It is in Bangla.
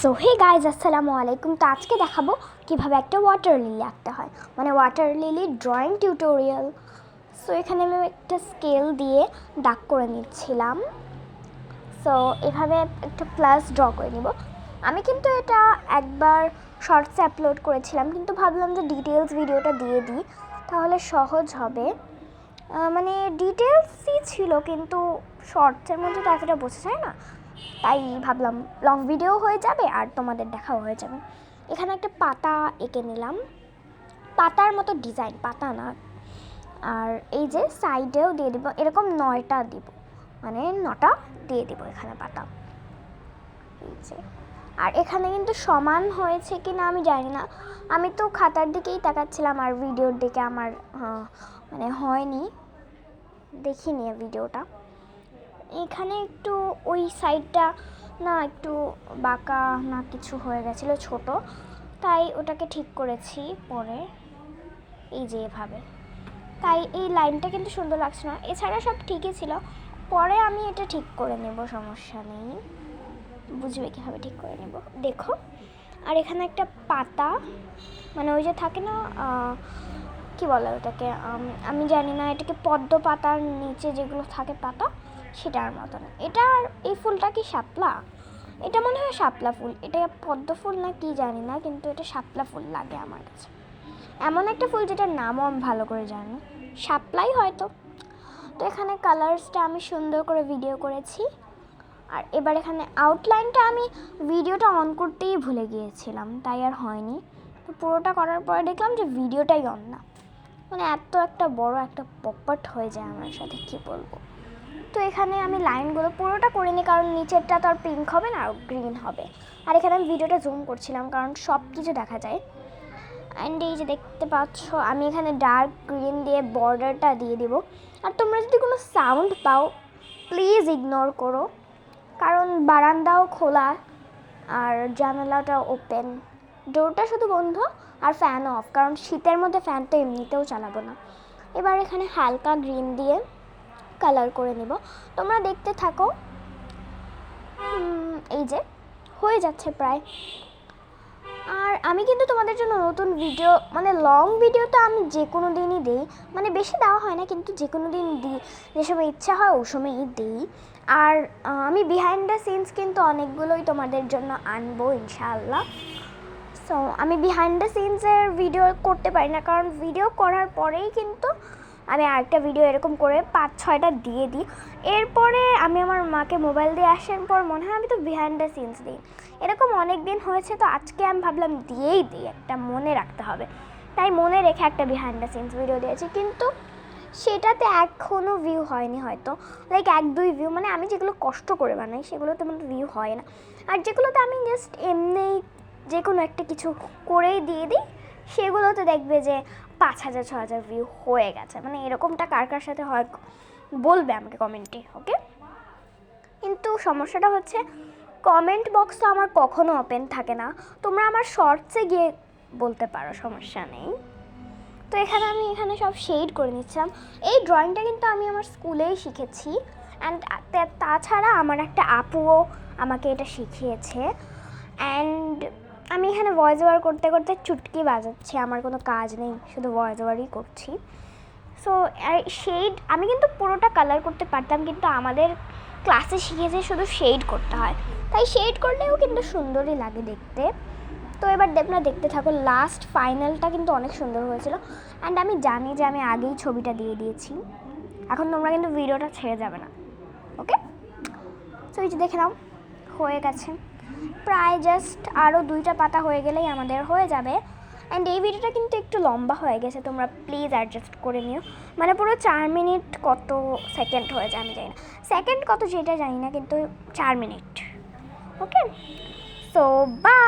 সো হে গাইজ আসসালামু আলাইকুম তো আজকে দেখাবো কীভাবে একটা ওয়াটার লিলি আঁকতে হয়। মানে water lily drawing tutorial so এখানে আমি একটা স্কেল দিয়ে দাগ করে নিচ্ছিলাম। সো এভাবে একটা প্লাস ড্র করে নিব। আমি কিন্তু এটা একবার শর্টসে আপলোড করেছিলাম, কিন্তু ভাবলাম যে ডিটেলস ভিডিওটা দিয়ে দিই, তাহলে সহজ হবে। মানে ডিটেলসই ছিল, কিন্তু শর্টসের মধ্যে তো এতটা বোঝা যায় না। তাই ভাবলাম লং ভিডিও হয়ে যাবে আর তোমাদের দেখাও হয়ে যাবে। এখানে একটা পাতা এঁকে নিলাম। পাতার মতো ডিজাইন পাতা না। আর এই যে সাইডেও দিয়ে দিব, এরকম নয়টা দিব। মানে নটা দিয়ে দিব এখানে পাতা। এই যে। আর এখানে কিন্তু সমান হয়েছে কি না আমি জানি না। আমি তো খাতার দিকেই তাকাচ্ছিলাম আর ভিডিওর দিকে আমার মানে হয়নি। দেখিনি ভিডিওটা এখানে একটু ওই সাইডটা না একটু বাঁকা না কিছু হয়ে গেছিল, ছোট। তাই ওটাকে ঠিক করেছি পরে। এই যে এভাবে। তাই এই লাইনটা কিন্তু সুন্দর লাগছে না। এছাড়া সব ঠিকই ছিল। পরে আমি এটা ঠিক করে নেব, সমস্যা নেই। বুঝবে কীভাবে ঠিক করে নেব? দেখো। আর এখানে একটা পাতা মানে ওই যে থাকে না কি বলে ওটাকে? আমি জানি না, এটাকে পদ্ম পাতার নিচে যেগুলো থাকে পাতা সেটার মতন। এটা এই ফুলটা কি শাপলা? এটা মনে হয় শাপলা ফুল। এটা পদ্ম ফুল না কি জানি না, কিন্তু এটা শাপলা ফুল লাগে আমার কাছে। এমন একটা ফুল যেটার নামও আমি ভালো করে জানি। শাপলাই হয়তো। তো এখানে কালার্সটা আমি সুন্দর করে ভিডিও করেছি। আর এবার এখানে আউটলাইনটা আমি ভিডিওটা অন করতেই ভুলে গিয়েছিলাম, তাই আর হয়নি। তো পুরোটা করার পরে দেখলাম যে ভিডিওটাই অন না। মানে এত একটা বড় একটা পপট হয়ে যায় আমার সাথে, কী বলব? তো এখানে আমি লাইনগুলো পুরোটা করিনি কারণ নিচেরটা তো আর পিঙ্ক হবে না আর গ্রিন হবে। আর এখানে আমি ভিডিওটা জুম করছিলাম, কারণ সব কিছু দেখা যায়। অ্যান্ড এই যে দেখতে পাচ্ছ, আমি এখানে ডার্ক গ্রিন দিয়ে বর্ডারটা দিয়ে দিব। আর তোমরা যদি কোনো সাউন্ড পাও প্লিজ ইগনোর করো। কারণ বারান্দাও খোলা, আর জানালাটা ওপেন ডোরটা শুধু বন্ধ, আর ফ্যান অফ কারণ শীতের মধ্যে ফ্যান তো এমনিতেও চালাবো না। এবার এখানে হালকা গ্রিন দিয়ে কালার করে নিব। তোমরা দেখতে থাকো। এই যে, হয়ে যাচ্ছে প্রায়। আর আমি কিন্তু তোমাদের জন্য নতুন ভিডিও মানে লং ভিডিও তো আমি যে কোনো দিনই দিই। মানে বেশি দেওয়া হয় না, কিন্তু যে কোনো দিন দিই। যে সময় ইচ্ছা হয়, ওই সময়ই দিই। আর আমি বিহাইন্ড দ্য সিনস কিন্তু অনেকগুলোই তোমাদের জন্য আনব, ইনশাআল্লাহ। সো আমি বিহাইন্ড দ্য সিনসের ভিডিও করতে পারি না, কারণ ভিডিও করার পরেই কিন্তু আমি আরেকটা ভিডিও এরকম করে পাঁচ ছয়টা দিয়ে দিই। এরপরে আমি আমার মাকে মোবাইল দিয়ে আসার পর মনে হয় আমি তো বিহাইন্ড দ্য সিনস দিই। এরকম অনেক দিন হয়েছে তো আজকে আমি ভাবলাম দিয়েই দিই, একটা মনে রাখতে হবে। তাই মনে রেখে একটা বিহাইন্ড দ্য সিনস ভিডিও দিয়েছি, কিন্তু সেটাতে এখনও ভিউ হয়নি হয়তো। লাইক এক, দুই ভিউ মানে আমি যেগুলো কষ্ট করে বানাই, সেগুলোতে মানে ভিউ হয় না। আর যেগুলোতে আমি জাস্ট এমনিই যে কোনো একটা কিছু করেই দিয়ে দিই, সেগুলোতে দেখবে যে পাঁচ হাজার ছ হাজার ভিউ হয়ে গেছে। মানে এরকমটা কার কার সাথে হয় বলবে আমাকে কমেন্টে ওকে কিন্তু সমস্যাটা হচ্ছে কমেন্ট বক্স তো আমার কখনো ওপেন থাকে না। তোমরা আমার শর্টসে গিয়ে বলতে পারো, সমস্যা নেই। তো এখানে আমি এখানে সব শেড করে নিচ্ছিলাম। এই ড্রয়িংটা কিন্তু আমি আমার স্কুলেই শিখেছি। অ্যান্ড তাছাড়া আমার একটা আপুও আমাকে এটা শিখিয়েছে। অ্যান্ড আমি এখানে ভয়েস ওভার করতে করতে চুটকি বাজাচ্ছি, আমার কোনো কাজ নেই, শুধু ভয়েস ওভারই করছি। সো শেড আমি কিন্তু পুরোটা কালার করতে পারতাম, কিন্তু আমাদের ক্লাসে শিখেছে শুধু শেড করতে হয়। তাই শেড করলেও কিন্তু সুন্দরই লাগে দেখতে। তো এবার আপনারা দেখতে থাকো লাস্ট ফাইনালটা কিন্তু অনেক সুন্দর হয়েছিল। অ্যান্ড আমি জানি যে আমি আগেই ছবিটা দিয়ে দিয়েছি। এখন তোমরা কিন্তু ভিডিওটা ছেড়ে যাবে না ওকে সো এই যে দেখে নাও, হয়ে গেছে। প্রায় জাস্ট আরও দুইটা পাতা হয়ে গেলেই আমাদের হয়ে যাবে। অ্যান্ড এই ভিডিওটা কিন্তু একটু লম্বা হয়ে গেছে, তোমরা প্লিজ অ্যাডজাস্ট করে নিও। মানে পুরো চার মিনিট কত সেকেন্ড হয়ে যায় আমি জানি না। সেকেন্ড কত সেটা জানি না, কিন্তু চার মিনিট। ওকে সো বা